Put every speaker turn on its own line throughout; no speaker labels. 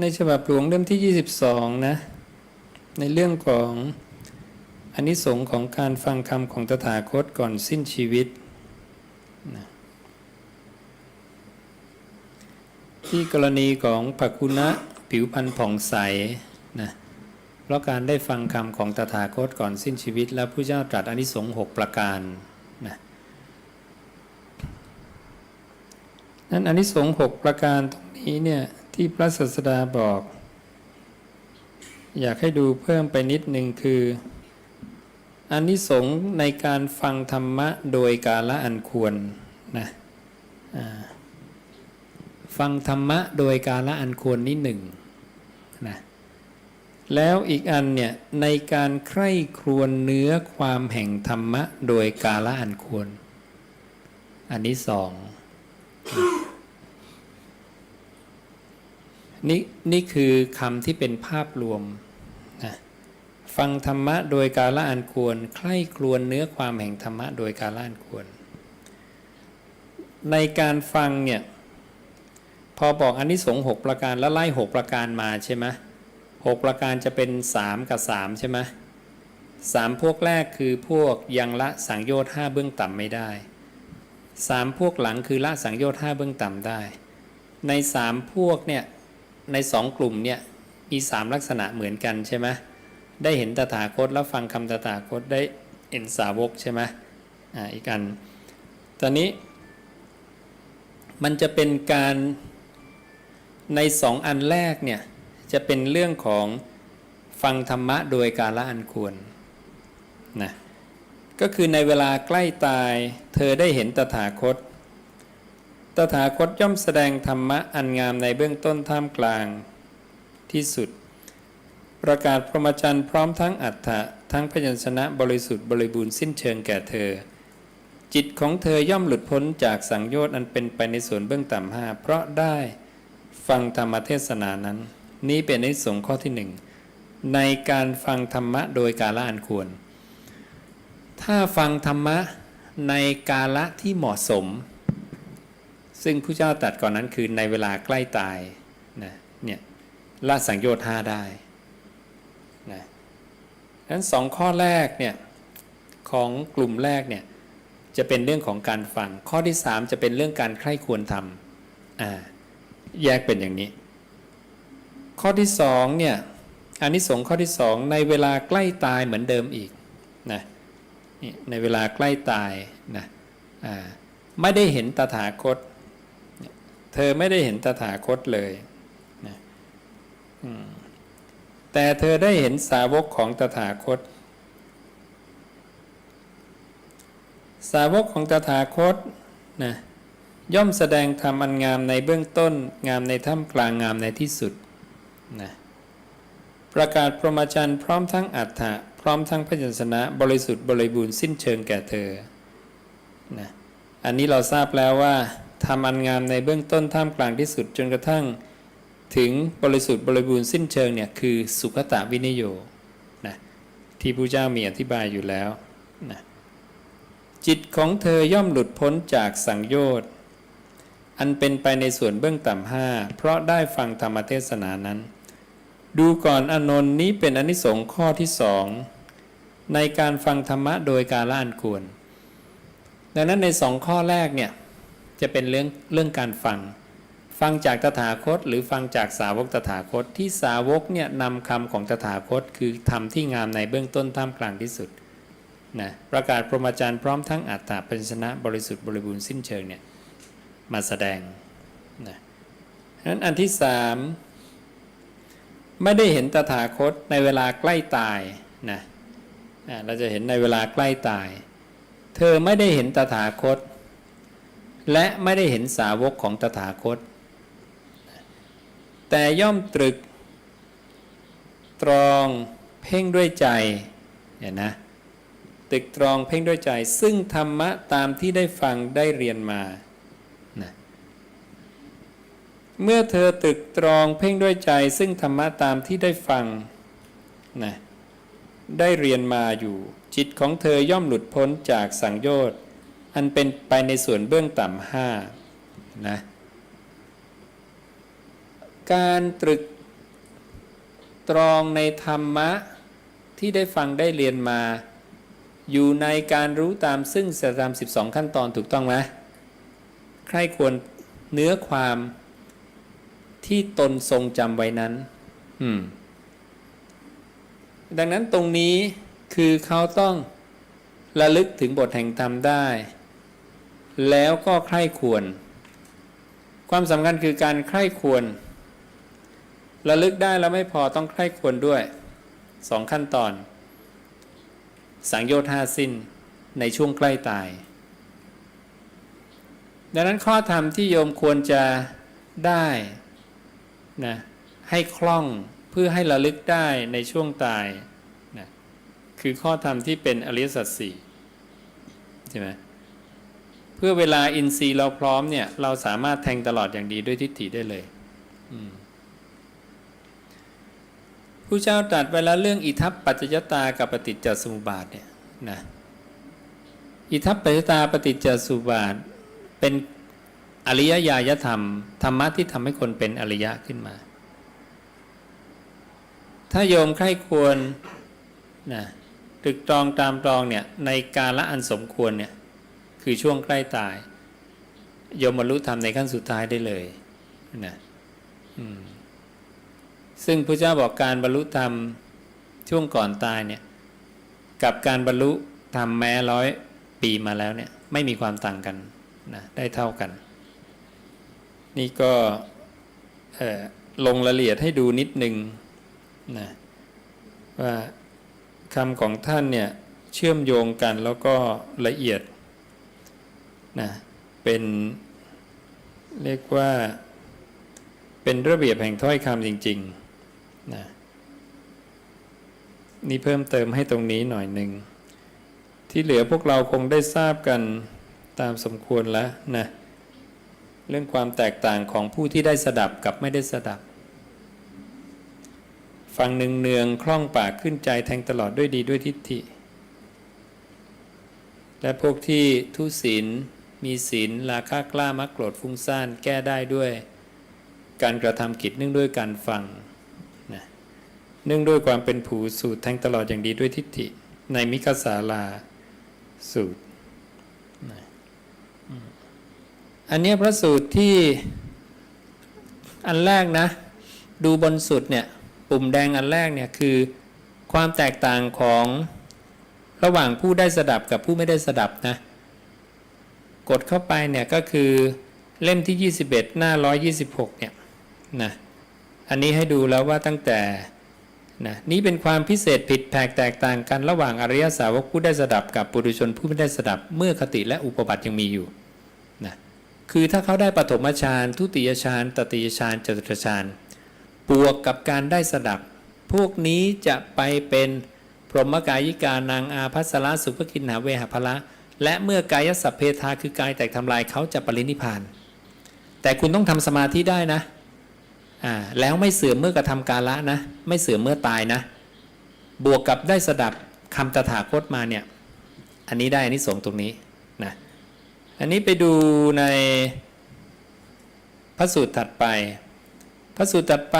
ในฉบับหลวงเล่มที่ 22 นะ ในเรื่องของอนนิสงส์ของการฟังคำของตถาคตก่อนสิ้นชีวิตนะที่กรณีของปักุณะผิวพรรณผ่องใสนะเพราะการได้ฟังคำของตถาคตก่อนสิ้นชีวิต แล้วพระเจ้าตรัสอนิสงส์หกประการนะนั้นอนิสงส์หกประการตรงนี้เนี่ย ที่พระศาสดาบอก อยากให้ดูเพิ่มไปนิดหนึ่งคืออานิสงส์ในการฟังธรรมะโดยกาละอันควรนะฟังธรรมะโดยกาละอันควรนี่หนึ่งนะแล้วอีกอันเนี่ยในการใคร่ครวญเนื้อความแห่งธรรมะโดยกาละอันควร อันนี้สอง นี่นี่คือคำที่เป็นภาพรวมนะฟังธรรมะโดยการละอันควร ใคร่ครวญเนื้อความแห่งธรรมะโดยการละอันควร ในการฟังเนี่ยพอบอกอันนี้สงส์หกประการแล้วไล่หกประการมาใช่ไหมหกประการจะเป็นสามกับสามใช่ไหมสามพวกแรกคือพวกยังละสังโยชน์ห้าเบื้องต่ำไม่ได้สามพวกหลังคือละสังโยชน์ห้าเบื้องต่ำได้ ในสามพวกเนี่ย ในสองกลุ่มเนี่ยมีสามลักษณะเหมือนกันใช่ไหมได้เห็นตถาคตแล้วฟังคำตถาคตได้เห็นสาวกใช่ไหมอ่าอีกอัน ตอนนี้ มันจะเป็นการในสองอันแรกเนี่ยจะเป็นเรื่องของฟังธรรมะโดยกาละอันควรนะก็คือในเวลาใกล้ตาย เธอได้เห็นตถาคต ตถาคตย่อมแสดงธรรมะอันงามในเบื้องต้นท่ามกลางที่สุด ประกาศพรหมจรรย์พร้อมทั้งอัฏฐะทั้งพยัญชนะบริสุทธิ์บริบูรณ์สิ้นเชิงแก่เธอ จิตของเธอย่อมหลุดพ้นจากสังโยชน์อันเป็นไปในส่วนเบื้องต่ำห้าเพราะได้ฟังธรรมเทศนานั้น นี้เป็นในสงข้อที่หนึ่งในการฟังธรรมะโดยกาละอันควร ถ้าฟังธรรมะในกาละที่เหมาะสม ซึ่งผู้เจ้าตัดก่อนนั้นคือในเวลาใกล้ตายนะเนี่ยละสังโยชน์ห้าได้นะนั้นสองข้อแรกเนี่ยของกลุ่มแรกเนี่ยจะเป็นเรื่องของการฟัง ข้อที่สามจะเป็นเรื่องการใคร่ควรทำอ่าแยกเป็นอย่างนี้ ข้อที่สองเนี่ยอันนี้สงส์ข้อที่สองในเวลาใกล้ตายเหมือนเดิมอีกนะในเวลาใกล้ตายนะไม่ได้เห็นตถาคต เธอไม่ได้เห็นตถาคตเลยนะแต่เธอได้เห็นสาวกของตถาคต สาวกของตถาคตนะย่อมแสดงธรรมอันงามในเบื้องต้น งามในท่ามกลางงามในที่สุดนะประกาศพรหมจรรย์พร้อมทั้งอัฏฐะพร้อมทั้งพยัญชนะบริสุทธิ์บริบูรณ์สิ้นเชิงแก่เธอนะอันนี้เราทราบแล้วว่า ทำอันงามในเบื้องต้นท่ามกลางที่สุดจนกระทั่ง ถึงบริสุทธิ์บริบูรณ์สิ้นเชิงเนี่ยคือสุขตะวินิโยนะที่พระเจ้ามีอธิบายอยู่แล้วนะจิตของเธอย่อมหลุดพ้นจากสังโยชน์อันเป็นไปในส่วนเบื้องต่ำห้าเพราะได้ฟังธรรมเทศนานั้น ดูก่อนอนนท์นี้เป็นอนิสงส์ข้อที่สองในการฟังธรรมะโดยการละอันควรดังนั้นในสองข้อแรกเนี่ย จะเป็นเรื่องเรื่องการฟัง ฟังจากตถาคต หรือฟังจากสาวกตถาคตที่สาวกเนี่ยนำคำของตถาคต คือธรรมที่งามในเบื้องต้นท่ามกลางที่สุดนะประกาศพรหมจรรย์พร้อมทั้งอัตตาปัญชนะบริสุทธิ์บริบูรณ์สิ้นเชิงเนี่ยมาแสดงนะนั้นอันที่สามไม่ได้เห็นตถาคตในเวลาใกล้ตายนะเราจะเห็นในเวลาใกล้ตาย เธอไม่ได้เห็นตถาคต และไม่ได้เห็นสาวกของตถาคต แต่ย่อมตรึก ตรองเพ่งด้วยใจเห็นนะตึกตรองเพ่งด้วยใจ ซึ่งธรรมะตามที่ได้ฟังได้เรียนมานะเมื่อเธอตึกตรองเพ่งด้วยใจ ซึ่งธรรมะตามที่ได้ฟังนะได้เรียนมาอยู่ จิตของเธอย่อมหลุดพ้นจากสังโยชน์ อันเป็นไปในส่วนเบื้องต่ำห้านะการตรึกตรองในธรรมะที่ได้ฟังได้เรียนมา อยู่ในการรู้ตามซึ่งสตาม 12 ขั้นตอนถูกต้องไหมใครควรเนื้อความที่ตนทรงจำไว้นั้น อืม ดังนั้นตรงนี้คือเขาต้องระลึกถึงบทแห่งธรรมได้ แล้วก็ใคร่ควร ความสำคัญคือการใคร่ควรระลึกได้แล้วไม่พอต้องใคร่ควรด้วยสองขั้นตอน สังโยชน์ห้าสิ้นในช่วงใกล้ตาย ดังนั้นข้อธรรมที่โยมควรจะได้นะให้คล่องเพื่อให้ระลึกได้ในช่วงตายนะคือข้อธรรมที่เป็นอริยสัจสี่ใช่ไหม เพื่อเวลาอินทรีย์เราพร้อมเนี่ย เราสามารถแทงตลอดอย่างดีด้วยทิฏฐิได้เลยผู้เจ้าตรัสไว้แล้วเรื่องอิทัปปัจจยตากับปฏิจจสมุปบาทเนี่ยนะอิทัปปัจจยตาปฏิจจสมุปบาท เป็นอริยญาณธรรมธรรมะที่ทำให้คนเป็นอริยะขึ้นมา ถ้าโยมใคร่ควรนะตรึกตรองตามตรองเนี่ยในกาละอันสมควรเนี่ย คือช่วงใกล้ตายยมบรรลุธรรมในขั้นสุดท้ายได้เลยนะซึ่งพระเจ้าบอกการบรรลุธรรมช่วงก่อนตายเนี่ย กับการบรรลุธรรมแม้ร้อยปีมาแล้วเนี่ย ไม่มีความต่างกันนะได้เท่ากัน นี่ก็ลงรายละเอียดให้ดูนิดนึงนะว่าคำของท่านเนี่ย เชื่อมโยงกันแล้วก็ละเอียด นะเป็นเรียกว่าเป็นระเบียบแห่งถ้อยคำจริงๆนะนี่เพิ่มเติมให้ตรงนี้หน่อยหนึ่ง ที่เหลือพวกเราคงได้ทราบกันตามสมควรแล้วนะเรื่องความแตกต่างของผู้ที่ได้สดับกับไม่ได้สดับ ฟังหนึ่งเนืองคล่องปากขึ้นใจแทงตลอดด้วยดีด้วยทิฏฐิ และพวกที่ทุศีล มีศีลราคะกล้ามักโกรธฟุ้งซ่านแก้ได้ด้วย การกระทำกิจเนื่องด้วยการฟังนะเนื่องด้วยความเป็นผูสูตรแทงตลอดอย่างดีด้วยทิฏฐิ ในมิคสาลาสูตรนะอันนี้พระสูตรที่อันแรกนะ ดูบนสุดเนี่ยปุ่มแดงอันแรกเนี่ยคือความแตกต่างของระหว่างผู้ได้สดับกับผู้ไม่ได้สดับนะ กดเข้าไปเนี่ยก็คือเล่มที่ 21 หน้า 126 เนี่ยนะอันนี้ให้ดูแล้วว่าตั้งแต่นะนี่เป็นความพิเศษผิดแผกแตกต่างกันระหว่างอริยสาวกผู้ได้สดับกับปุถุชนผู้ไม่ได้สดับเมื่อคติและอุปบัติยังมีอยู่นะคือถ้าเขาได้ปฐมฌานทุติยฌานตติยฌานจตุตฌานบวกกับการได้สดับ พวกนี้จะไปเป็นพรหมกายิกานางอาภัสระสุภกินหาเวหภละ และเมื่อกายสัพเพทาคือกายแตกทำลายเขาจะปรินิพาน แต่คุณต้องทำสมาธิได้นะอ่าแล้วไม่เสื่อมเมื่อกระทำกาละนะ ไม่เสื่อมเมื่อตายนะ บวกกับได้สดับคำตถาคตมาเนี่ย อันนี้ได้อันนี้สงตรงนี้นะอันนี้ไปดูในพระสูตรถัดไป พระสูตรถัดไป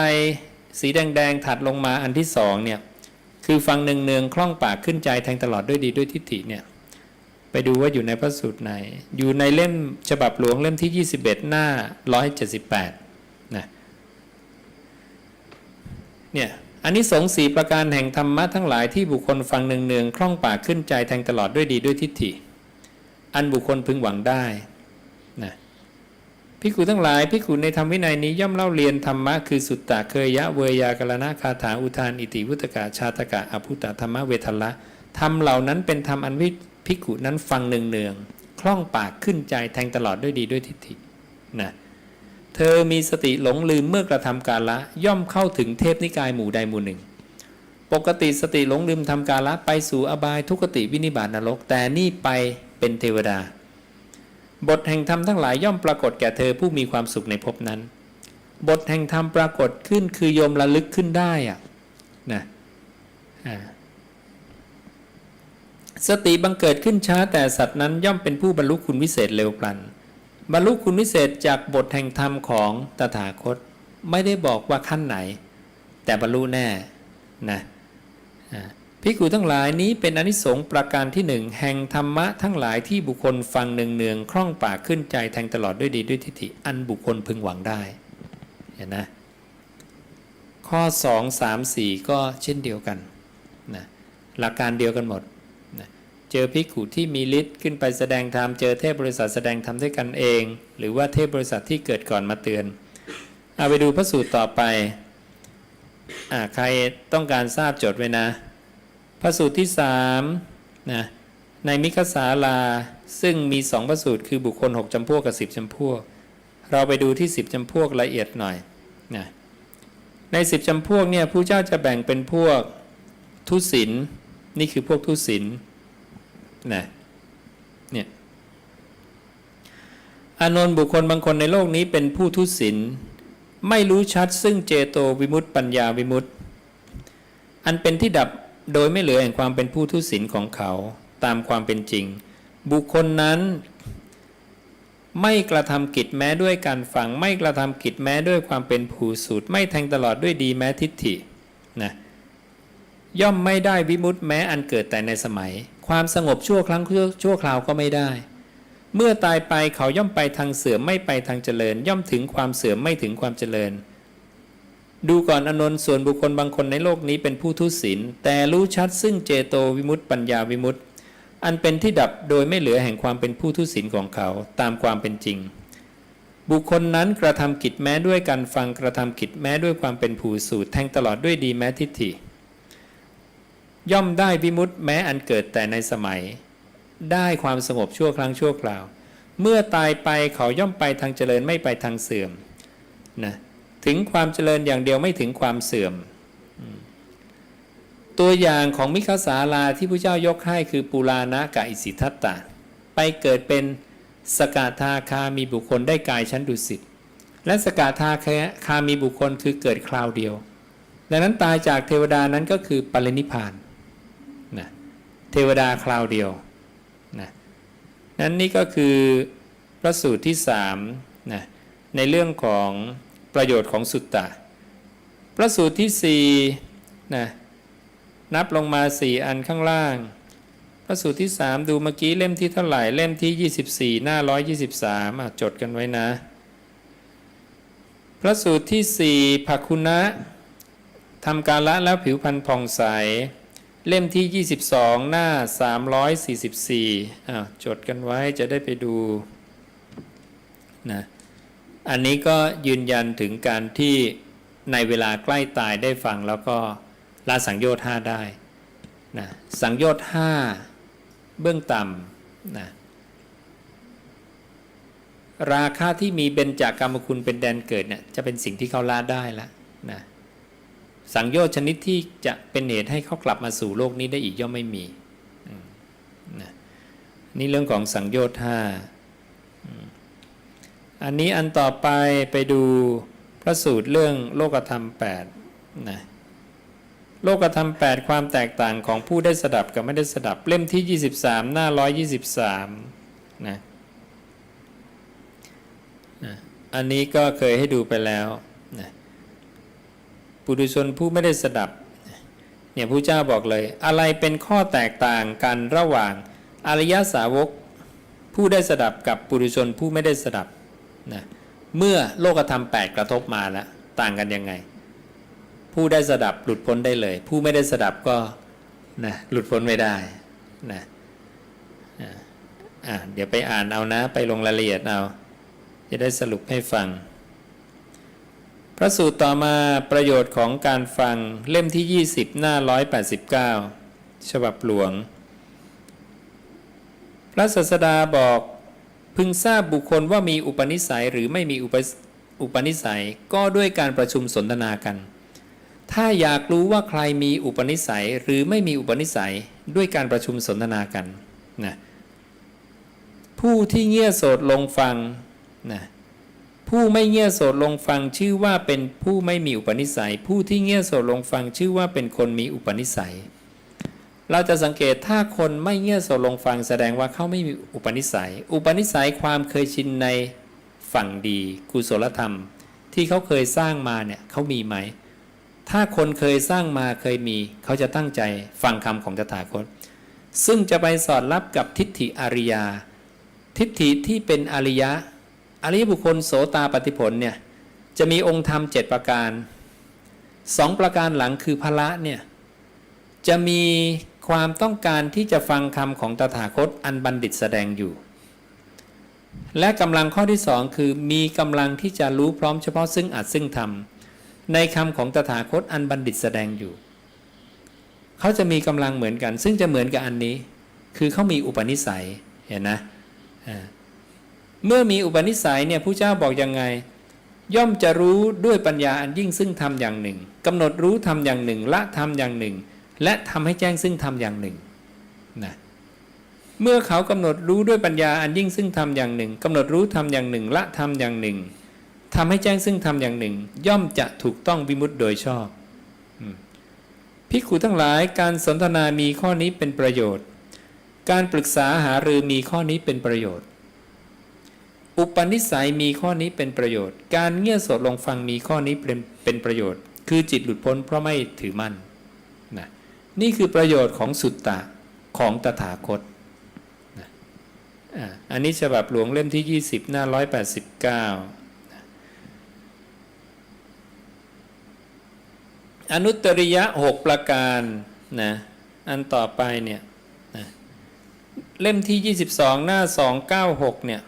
สีแดงๆถัดลงมาอันที่สองเนี่ย คือฟังเนืองๆคล่องปากขึ้นใจแทงตลอดด้วยดีด้วยทิฏฐิเนี่ย ไปดูว่าอยู่ในพระสูตรไหน อยู่ในเล่มฉบับหลวงเล่มที่ 21 หน้า 178 นะ เนี่ยอันนี้สงส์สีประการแห่งธรรมะทั้งหลายที่บุคคลฟังเนืองๆคล่องปากขึ้นใจแทงตลอดด้วยดีด้วยทิฏฐิ อันบุคคลพึงหวังได้นะพิกุทั้งหลายพิกุในธรรมวินัยนี้ย่อมเล่าเรียนธรรมะคือสุตตะเคยยะเวยากรณะคาถาอุทาน อิติวุตกะชาตกะอภุตตธรรมะเวทละธรรมเหล่านั้นเป็นธรรมอันวิ พิกุนั้นฟังเนืองๆคล่องปากขึ้นใจแทงตลอดด้วยดีด้วยทิฏฐินะเธอมีสติหลงลืมเมื่อกระทำกาละย่อมเข้าถึงเทพนิกายหมู่ใดหมู่หนึ่ง ปกติสติหลงลืมทำกาละไปสู่อบายทุกติวินิบาตนรก แต่นี่ไปเป็นเทวดา บทแห่งธรรมทั้งหลายย่อมปรากฏแก่เธอผู้มีความสุขในภพนั้น บทแห่งธรรมปรากฏขึ้นคือโยมระลึกขึ้นได้อะนะอ่า สติบังเกิดขึ้นช้าแต่สัตว์นั้นย่อมเป็นผู้บรรลุคุณวิเศษเร็วพลัน บรรลุคุณวิเศษจากบทแห่งธรรมของตถาคต ไม่ได้บอกว่าขั้นไหน แต่บรรลุแน่นะพิกูทั้งหลายนี้เป็นอนิสงส์ประการที่หนึ่งแห่งธรรมะทั้งหลายที่บุคคลฟังเนืองๆคล่องปากขึ้นใจแทงตลอดด้วยดีด้วยทิฏฐิอันบุคคลพึงหวังได้เห็นนะข้อ 2 3 4 ก็เช่นเดียวกันนะหลักการเดียวกันหมด เจอภิกขุที่มีฤทธิ์ขึ้นไปแสดงธรรมเจอเทพบริษัทแสดงธรรมด้วยกันเอง หรือว่าเทพบริษัทที่เกิดก่อนมาเตือนเอาไปดูพระสูตรต่อไปอ่าใครต้องการทราบจดไว้นะ พระสูตรที่3นะในมิคสาลาซึ่งมีสองพระสูตรคือบุคคล 6จำพวกกับ 10จำพวก เราไปดูที่ 10จำพวกละเอียดหน่อยนะในสิบจำพวกเนี่ยผู้เจ้าจะแบ่งเป็นพวกทุศินนี่คือพวกทุศิน นะเนี่ยอานนท์บุคคลบางคนในโลกนี้เป็นผู้ทุศินไม่รู้ชัดซึ่งเจโตวิมุตติปัญญาวิมุตติ อันเป็นที่ดับโดยไม่เหลือแห่งความเป็นผู้ทุศินของเขาตามความเป็นจริง บุคคลนั้นไม่กระทำกิจแม้ด้วยการฟัง ไม่กระทำกิจแม้ด้วยความเป็นผู้สูตร ไม่แทงตลอดด้วยดีแม้ทิฏฐินะ ย่อมไม่ได้วิมุตต์แม้อันเกิดแต่ในสมัย ความสงบชั่วครั้งชั่วคราวก็ไม่ได้ เมื่อตายไปเขาย่อมไปทางเสื่อมไม่ไปทางเจริญ ย่อมถึงความเสื่อมไม่ถึงความเจริญ ดูก่อนอนนท์ส่วนบุคคลบางคนในโลกนี้เป็นผู้ทุศีลแต่รู้ชัดซึ่งเจโตวิมุตต์ปัญญาวิมุตต์อันเป็นที่ดับโดยไม่เหลือแห่งความเป็นผู้ทุศีลของเขาตามความเป็นจริง บุคคลนั้นกระทำกิจแม้ด้วยการฟังกระทำกิจแม้ด้วยความเป็นผู้สูตรแทงตลอดด้วยดีแม้ทิฏฐิ ย่อมได้วิมุตต์แม้อันเกิดแต่ในสมัย ได้ความสงบชั่วครั้งชั่วคราว เมื่อตายไปเขาย่อมไปทางเจริญไม่ไปทางเสื่อมนะถึงความเจริญอย่างเดียวไม่ถึงความเสื่อม ตัวอย่างของมิคสาลาที่พระเจ้ายกให้คือปุราณะกับอิสิทัตตะ ไปเกิดเป็นสกาธาคามีบุคคลได้กายชั้นดุสิตและสกาธาคามีบุคคลคือเกิดคราวเดียว ดังนั้นตายจากเทวดานั้นก็คือปรินิพาน เทวดาคราวเดียวนะนั้นนี่ก็คือพระสูตรที่สามนะในเรื่องของประโยชน์ของสุตตะ พระสูตรที่สี่นะนับลงมาสี่อันข้างล่าง พระสูตรที่สามดูเมื่อกี้เล่มที่เท่าไหร่เล่มที่24หน้า123อะจดกันไว้นะ พระสูตรที่สี่ภักคุณะทำการละแล้วผิวพรรณผ่องใส เล่มที่ 22 หน้า 344อะจดกันไว้จะได้ไปดูนะอันนี้ก็ยืนยันถึงการที่ในเวลาใกล้ตายได้ฟังแล้วก็ละสังโยชน์ห้าได้นะสังโยชน์ห้าเบื้องต่ำนะราคาที่มีเบญจากกรรมคุณเป็นแดนเกิดเนี่ยจะเป็นสิ่งที่เขาละได้แล้วนะ สังโยชน์ชนิดที่จะเป็นเหตุให้เขากลับมาสู่โลกนี้ได้อีกย่อมไม่มีนะนี่เรื่องของสังโยชน์ห้าอันนี้อันต่อไปไปดูพระสูตรเรื่องโลกธรรม8นะโลกธรรม 8 ความแตกต่างของผู้ได้สดับกับไม่ได้สดับเล่มที่ 23 หน้า 123นะนะอันนี้ก็เคยให้ดูไปแล้ว ปุถุชนผู้ไม่ได้สดับเนี่ยผู้เจ้าบอกเลย อะไรเป็นข้อแตกต่างกันระหว่างอริยสาวกผู้ได้สดับกับปุถุชนผู้ไม่ได้สดับนะเมื่อโลกธรรม8กระทบมาแล้วต่างกันยังไง ผู้ได้สดับหลุดพ้นได้เลย ผู้ไม่ได้สดับก็นะหลุดพ้นไม่ได้นะอะอะเดี๋ยวไปอ่านเอานะไปลงรายละเอียดเอา จะได้สรุปให้ฟัง พระสูตรต่อมาประโยชน์ของการฟังเล่มที่ 20 หน้า 189 ฉบับหลวง พระศาสดาบอกพึงทราบบุคคลว่ามีอุปนิสัยหรือไม่มีอุปอุปนิสัยก็ด้วยการประชุมสนทนากัน ถ้าอยากรู้ว่าใครมีอุปนิสัยหรือไม่มีอุปนิสัยด้วยการประชุมสนทนากันนะผู้ที่เงี่ยโสดลงฟังนะ ผู้ไม่เงี่ยโสดลงฟังชื่อว่าเป็นผู้ไม่มีอุปนิสัย ผู้ที่เงี่ยโสดลงฟังชื่อว่าเป็นคนมีอุปนิสัย เราจะสังเกตถ้าคนไม่เงี่ยโสดลงฟังแสดงว่าเขาไม่มีอุปนิสัย อุปนิสัยความเคยชินในฝั่งดีกุศลธรรม ที่เขาเคยสร้างมาเนี่ยเขามีไหม ถ้าคนเคยสร้างมาเคยมี เขาจะตั้งใจฟังคำของตถาคต ซึ่งจะไปสอดรับกับทิฏฐิอาริยา ทิฏฐิที่เป็นอริยะ อริยบุคคลโสตาปฏิผลเนี่ยจะมีองค์ธรรมเจ็ดประการสองประการหลังคือพละเนี่ยจะมีความต้องการที่จะฟังคำของตถาคตอันบัณฑิตแสดงอยู่ และกำลังข้อที่สองคือมีกำลังที่จะรู้พร้อมเฉพาะซึ่งอัดซึ่งทำในคำของตถาคตอันบัณฑิตแสดงอยู่ เขาจะมีกำลังเหมือนกัน ซึ่งจะเหมือนกับอันนี้ คือเขามีอุปนิสัยเห็นนะอ่า เมื่อมีอุปนิสัยเนี่ยผู้เจ้าบอกยังไง ย่อมจะรู้ด้วยปัญญาอันยิ่งซึ่งทำอย่างหนึ่งกำหนดรู้ทำอย่างหนึ่ง ละทำอย่างหนึ่ง และทำให้แจ้งซึ่งทำอย่างหนึ่งนะเมื่อเขากำหนดรู้ด้วยปัญญาอันยิ่งซึ่งทำอย่างหนึ่งกำหนดรู้ทำอย่างหนึ่ง ละทำอย่างหนึ่งทำให้แจ้งซึ่งทำอย่างหนึ่ง ย่อมจะถูกต้องวิมุตติโดยชอบอืมภิกขุทั้งหลายการสนทนามีข้อนี้เป็นประโยชน์ การปรึกษาหารือมีข้อนี้เป็นประโยชน์ อุปนิสัยมีข้อนี้เป็นประโยชน์ การเงี่ยโสดลงฟังมีข้อนี้เป็นเป็นประโยชน์ คือจิตหลุดพ้นเพราะไม่ถือมั่นนะนี่คือประโยชน์ของสุตตะของตถาคตนะอันนี้ฉบับหลวงเล่มที่ 20 หน้า 189อนุตตริยะ6ประการนะอันต่อไปเนี่ยนะเล่มที่ 22 หน้า 296เนี่ย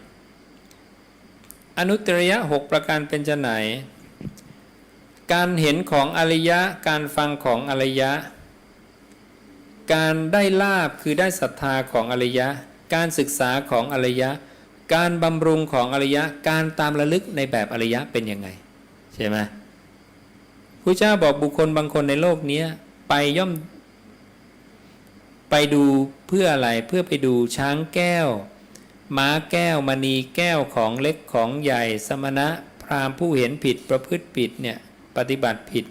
อนุตริยะหกประการเป็นจะไหน การเห็นของอริยะ การฟังของอริยะ การได้ลาบคือได้ศรัทธาของอริยะ การศึกษาของอริยะ การบำรุงของอริยะ การตามระลึกในแบบอริยะเป็นยังไง ใช่ไหมพระเจ้าบอกบุคคลบางคนในโลกนี้ไปย่อม ไปดูเพื่ออะไรเพื่อไปดูช้างแก้ว ม้าแก้วมณีแก้วของเล็กของใหญ่สมณะพราหมณ์ผู้เห็นผิดประพฤติผิดเนี่ยปฏิบัติผิด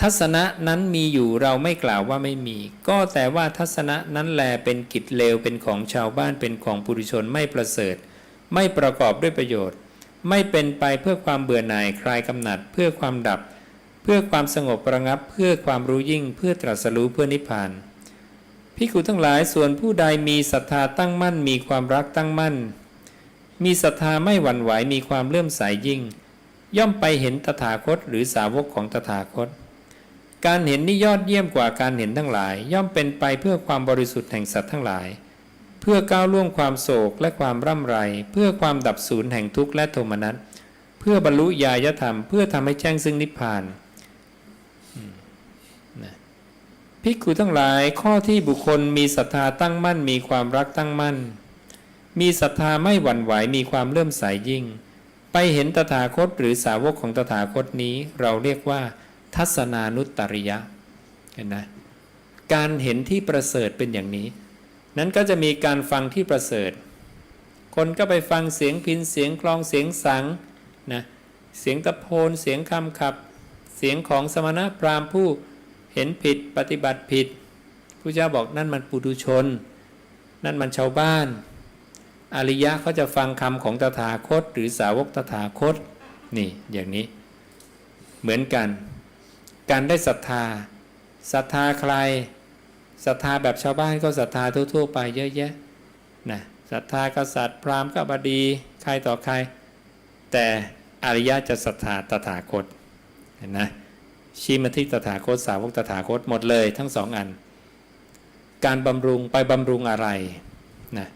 ทัศนะนั้นมีอยู่เราไม่กล่าวว่าไม่มี ก็แต่ว่าทัศนะนั้นแลเป็นกิจเลวเป็นของชาวบ้านเป็นของปุถุชนไม่ประเสริฐ ไม่ประกอบด้วยประโยชน์ ไม่เป็นไปเพื่อความเบื่อหน่ายคลายกำหนัดเพื่อความดับ เพื่อความสงบระงับเพื่อความรู้ยิ่งเพื่อตรัสรู้เพื่อนิพพาน พิกุทั้งหลายส่วนผู้ใดมีศรัทธาตั้งมั่น มีความรักตั้งมั่น มีศรัทธาไม่หวั่นไหวมีความเลื่อมใสยยิ่ง ย่อมไปเห็นตถาคตหรือสาวกของตถาคต การเห็นนี่ยอดเยี่ยมกว่าการเห็นทั้งหลาย ย่อมเป็นไปเพื่อความบริสุทธิ์แห่งสัตว์ทั้งหลาย เพื่อก้าวล่วงความโศกและความร่ำไร เพื่อความดับสูญแห่งทุกข์และโทมนัสเพื่อบรรลุญาณธรรมเพื่อทำให้แจ้งซึ่งนิพพาน ภิกขุทั้งหลายข้อที่บุคคลมีศรัทธาตั้งมั่นมีความรักตั้งมั่น มีศรัทธาไม่หวั่นไหวมีความเลื่อมใสยยิ่ง ไปเห็นตถาคตหรือสาวกของตถาคตนี้เราเรียกว่า ทัศนานุตตริยะเห็นนะการเห็นที่ประเสริฐเป็นอย่างนี้ นั้นก็จะมีการฟังที่ประเสริฐ คนก็ไปฟังเสียงพินเสียงกลองเสียงสังนะเสียงตะโพนเสียงคำขับ เสียงของสมณะพราหมณ์ผู้ ห็นผิดปฏิบัติผิดผู้เจ้าบอกนั่นมันปุถุชน นั่นมันชาวบ้าน อริยะเขาจะฟังคำของตถาคต หรือสาวกตถาคตนี่อย่างนี้ เหมือนกัน การได้ศรัทธาศรัทธาใครศรัทธาแบบชาวบ้านก็ศรัทธาทั่วๆไปเยอะแยะนะศรัทธากษัตริย์พราหมณ์ก็บดีใครต่อใคร แต่อริยะจะศรัทธาตถาคตเห็นนะ ชี้มาที่ตถาคตสาวกตถาคตหมดเลยทั้งสองอัน การบำรุงไปบำรุงอะไรนะ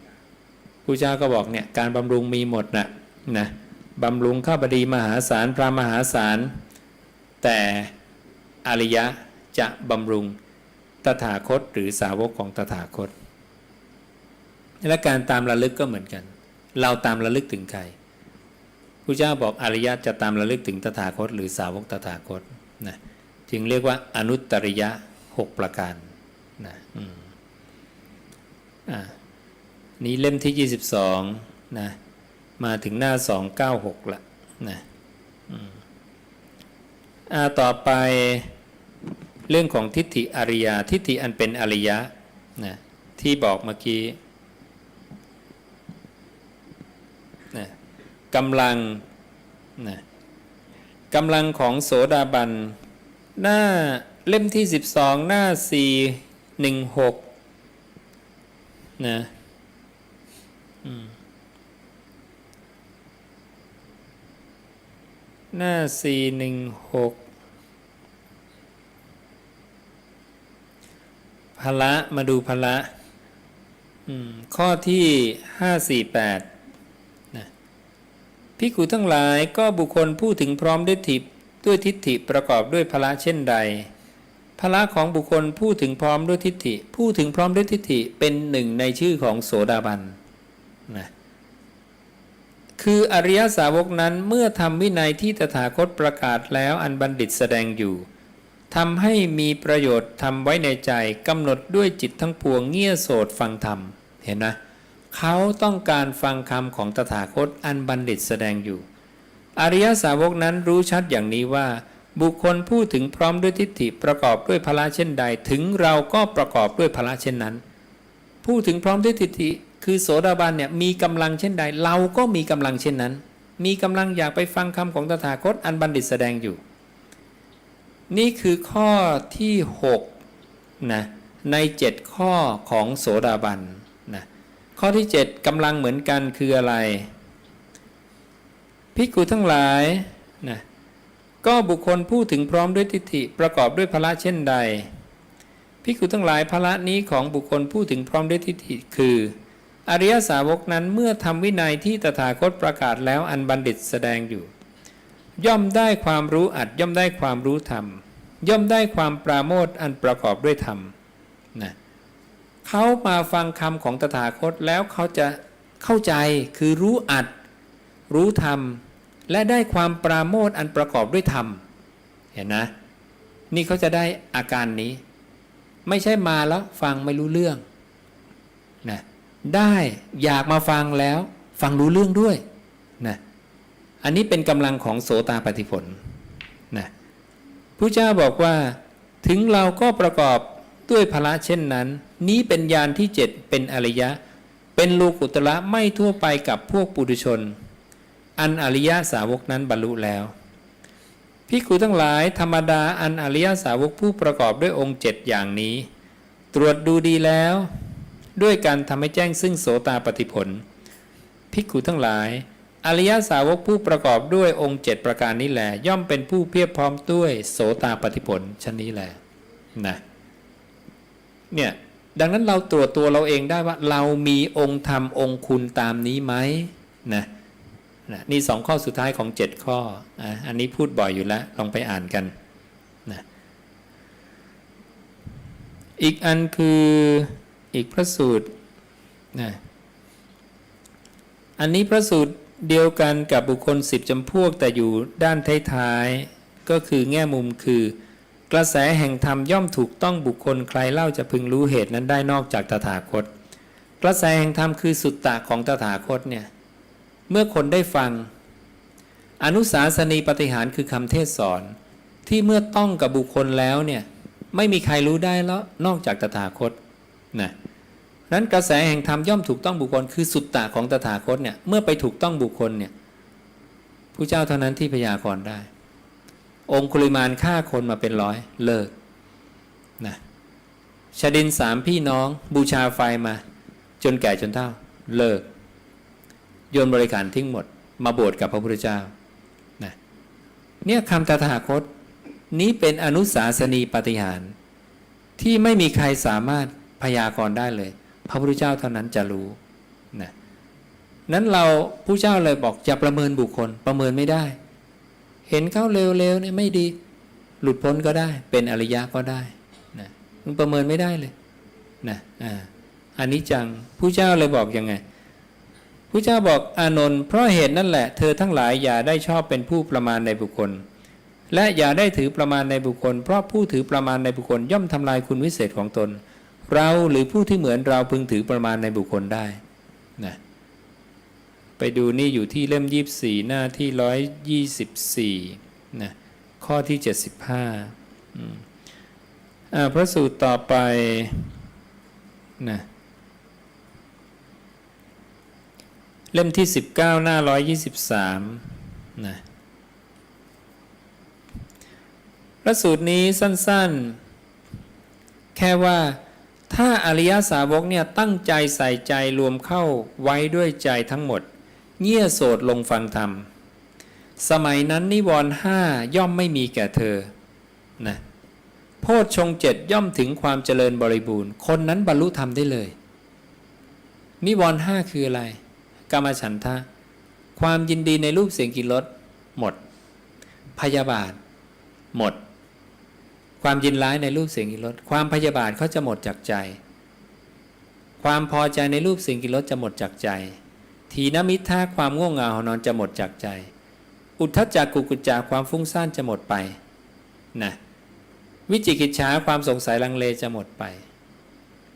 ผู้เจ้าก็บอกเนี่ยการบำรุงมีหมดนะนะบำรุงข้าบดีมหาศาลพระมหาศาลแต่อริยะจะบำรุงตถาคตหรือสาวกของตถาคต และการตามระลึกก็เหมือนกัน เราตามระลึกถึงใครผู้เจ้าบอกอริยะจะตามระลึกถึงตถาคต หรือสาวกตถาคต นะจึงเรียกว่าอนุตริยะหกประการนะอ่านี้เล่มที่22นะมาถึงหน้า296ละนะอืมอ่าต่อไปเรื่องของทิฏฐิอริยาทิฏฐิอันเป็นอริยะนะที่บอกเมื่อกี้นะกำลังนะ กำลังของโสดาบัน หน้าเล่มที่ 12 หน้า 416 นะหน้า 416พละมาดูพละข้อที่ 548 พิกุทั้งหลายก็บุคคลผู้ถึงพร้อมด้วยทิด้วยทิฏฐิประกอบด้วยพละเช่นใดพละของบุคคลผู้ถึงพร้อมด้วยทิฏฐิ ผู้ถึงพร้อมด้วยทิฏฐิเป็นหนึ่งในชื่อของโสดาบันนะคืออริยสาวกนั้นเมื่อทำวินัยที่ตถาคตประกาศแล้วอันบัณฑิตแสดงอยู่ทำให้มีประโยชน์ทำไว้ในใจกำหนดด้วยจิตทั้งปวงเงี่ยโสดฟังธรรม เห็นไหม เขาต้องการฟังคำของตถาคตอันบัณฑิตแสดงอยู่ อริยสาวกนั้นรู้ชัดอย่างนี้ว่า บุคคลผู้ถึงพร้อมด้วยทิฏฐิประกอบด้วยพละเช่นใด ถึงเราก็ประกอบด้วยพละเช่นนั้น ผู้ถึงพร้อมด้วยทิฏฐิ คือโสดาบันเนี่ยมีกำลังเช่นใด เราก็มีกำลังเช่นนั้น มีกำลังอยากไปฟังคำของตถาคตอันบัณฑิตแสดงอยู่ นี่คือข้อที่6นะใน 7 ข้อของโสดาบัน ข้อที่ 7กำลังเหมือนกันคืออะไรภิกขุทั้งหลายนะก็บุคคลผู้ถึงพร้อมด้วยทิฏฐิประกอบด้วยพละเช่นใดภิกขุทั้งหลายพละนี้ของบุคคลผู้ถึงพร้อมด้วยทิฏฐิคือ อริยสาวกนั้นเมื่อทำวินัยที่ตถาคตประกาศแล้วอันบัณฑิตแสดงอยู่ ย่อมได้ความรู้อัดย่อมได้ความรู้ธรรม ย่อมได้ความปราโมทอันประกอบด้วยธรรมนะ เขามาฟังคำของตถาคตแล้วเขาจะเข้าใจคือรู้อัด รู้ธรรม และได้ความปราโมทอันประกอบด้วยธรรม เห็นนะ นี่เขาจะได้อาการนี้ ไม่ใช่มาแล้วฟังไม่รู้เรื่องนะได้อยากมาฟังแล้ว ฟังรู้เรื่องด้วยนะอันนี้เป็นกำลังของโสตาปฏิผลนะผู้เจ้าบอกว่าถึงเราก็ประกอบ ด้วยพละเช่นนั้น นี้เป็นยานที่เจ็ดเป็นอริยะ เป็นโลกุตระไม่ทั่วไปกับพวกปุถุชน อันอริยสาวกนั้นบรรลุแล้วพิกุทั้งหลายธรรมดาอันอริยสาวกผู้ประกอบด้วยองค์เจ็ดอย่างนี้ ตรวจดูดีแล้ว ด้วยการทำให้แจ้งซึ่งโสตาปฏิผลภิกุทั้งหลายอริยสาวกผู้ประกอบด้วยองค์เจ็ดประการนี้แหละย่อมเป็นผู้เพียบพร้อมด้วยโสตาปฏิผลชนนี้แหละนะ เนี่ยดังนั้นเราตรวจตัวเราเองได้ว่าเรามีองค์ธรรมองค์คุณตามนี้ไหมนะนะนี่สองข้อสุดท้ายของเจ็ดข้ออะอันนี้พูดบ่อยอยู่แล้ว ลองไปอ่านกันนะอีกอันคืออีกพระสูตรนะอันนี้พระสูตรเดียวกันกับบุคคลสิบจำพวกแต่อยู่ด้านท้ายๆก็คือแง่มุมคือ กระแสแห่งธรรมย่อมถูกต้องบุคคลใครเล่าจะพึงรู้เหตุนั้นได้นอกจากตถาคต กระแสแห่งธรรมคือสุตตะของตถาคตเนี่ยเมื่อคนได้ฟัง อนุสาสนีปฏิหารคือคำเทศสอน ที่เมื่อต้องกับบุคคลแล้วเนี่ยไม่มีใครรู้ได้แล้วนอกจากตถาคตนะนั้นกระแสแห่งธรรมย่อมถูกต้องบุคคล คือสุตตะของตถาคตเนี่ยเมื่อไปถูกต้องบุคคลเนี่ยผู้เจ้าเท่านั้นที่พยากรณ์ได้ องคุลิมานฆ่าคนมาเป็นร้อยเลิกนะชาดินสามพี่น้องบูชาไฟมา จนแก่จนเฒ่าเลิก โยนบริการทิ้งหมด มาบวชกับพระพุทธเจ้านะเนี่ยคำตถาคต นี้เป็นอนุสาสนีปฏิหาร ที่ไม่มีใครสามารถพยากรณ์ได้เลย พระพุทธเจ้าเท่านั้นจะรู้นะนั้นเราผู้เจ้าเลยบอกจะประเมินบุคคลประเมินไม่ได้ เห็นเขาเร็วๆเนี่ยไม่ดี หลุดพ้นก็ได้ เป็นอริยะก็ได้นะมันประเมินไม่ได้เลยนะอ่าอันนี้จังผู้เจ้าเลยบอกยังไงผู้เจ้าบอกอานนท์เพราะเหตุนั่นแหละเธอทั้งหลายอย่าได้ชอบเป็นผู้ประมาณในบุคคล และอย่าได้ถือประมาณในบุคคล เพราะผู้ถือประมาณในบุคคลย่อมทำลายคุณวิเศษของตน เราหรือผู้ที่เหมือนเราพึงถือประมาณในบุคคลได้นะ ไปดูนี่อยู่ที่เล่มยี่สี่หน้าที่ร้อยยี่สิบสี่นะ ข้อที่เจ็ดสิบห้าพระสูตรต่อไป นะ เล่มที่สิบเก้าหน้าร้อยยี่สิบสามนะพระสูตรนี้สั้นๆ แค่ว่าถ้าอริยสาวกเนี่ยตั้งใจใส่ใจรวมเข้าไว้ด้วยใจทั้งหมด เงี่ยโสดลงฟังธรรม สมัยนั้นนิวรณ์ห้าย่อมไม่มีแก่เธอนะโพชฌงเจ็ดย่อมถึงความเจริญบริบูรณ์ คนนั้นบรรลุธรรมได้เลย นิวรณ์ห้าคืออะไรกามฉันทะ ความยินดีในรูปเสียงกลิ่นรสหมด พยาบาท หมด ความยินร้ายในรูปเสียงกลิ่นรสความพยาบาทเขาจะหมดจากใจ ความพอใจในรูปเสียงกลิ่นรสจะหมดจากใจ ทีนมิทธาความง่วงเหงาหอนอนจะหมดจากใจ อุทธจักกุกุจจาความฟุ้งซ่านจะหมดไปนะวิจิกิจฉาความสงสัยลังเลจะหมดไป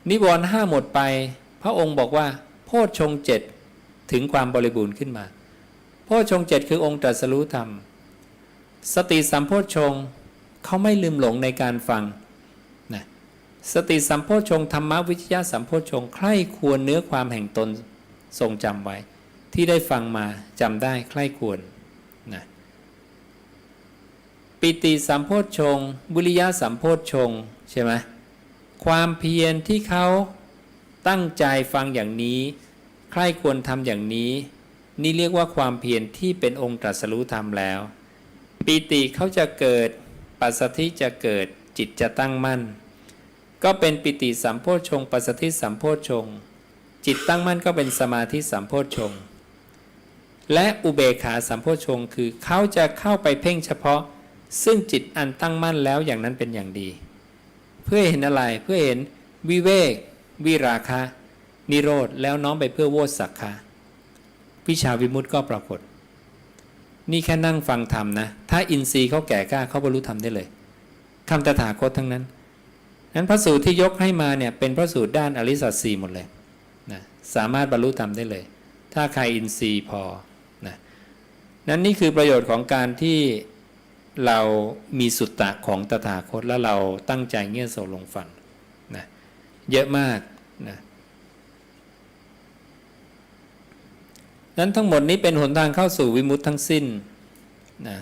นิวรณ์ห้าหมดไป พระองค์บอกว่า โพชฌงเจ็ดถึงความบริบูรณ์ขึ้นมา โพชฌงเจ็ดคือองค์ตรัสรู้ธรรม สติสัมโพชฌงเขาไม่ลืมหลงในการฟังนะสติสัมโพชฌงธรรมวิจยะสัมโพชฌงใคร่ควรเนื้อความแห่งตน ทรงจำไว้ ที่ได้ฟังมาจำได้ใคร่ควรนะปิติสัมโพชฌงค์บุริยะสัมโพชฌงค์ใช่ไหมความเพียรที่เขาตั้งใจฟังอย่างนี้ ใคร่ควรทำอย่างนี้ นี่เรียกว่าความเพียรที่เป็นองค์ตรัสรู้ธรรมแล้วปีติเขาจะเกิดปัสสธิจะเกิดจิตจะตั้งมั่น ก็เป็นปิติสัมโพชฌงค์ปัสสธิสัมโพชฌงค์ จิตตั้งมั่นก็เป็นสมาธิสัมโพชฌงค์และอุเบกขาสัมโพชฌงค์คือเขาจะเข้าไปเพ่งเฉพาะ ซึ่งจิตอันตั้งมั่นแล้วอย่างนั้นเป็นอย่างดี เพื่อเห็นอะไรเพื่อเห็นวิเวก วิราคะ นิโรธแล้วน้อมไปเพื่อโวสักคะวิชาวิมุตติก็ปรากฏ นี่แค่นั่งฟังธรรมนะ ถ้าอินทรีย์เขาแก่กล้าเขาบรรลุธรรมได้เลยคำตถาคตทั้งนั้นนั้นพระสูตรที่ยกให้มาเนี่ยเป็นพระสูตรด้านอริสัตสีหมดเลย สามารถบรรลุธรรมได้เลย ถ้าใครอินทรีย์พอนะนั้นนี่คือประโยชน์ของการที่เรามีสุตตะของตถาคตแล้วเราตั้งใจเงี่ยโสลงฟังนะเยอะมากนะนั้นทั้งหมดนี้เป็นหนทางเข้าสู่วิมุตติทั้งสิ้นนะ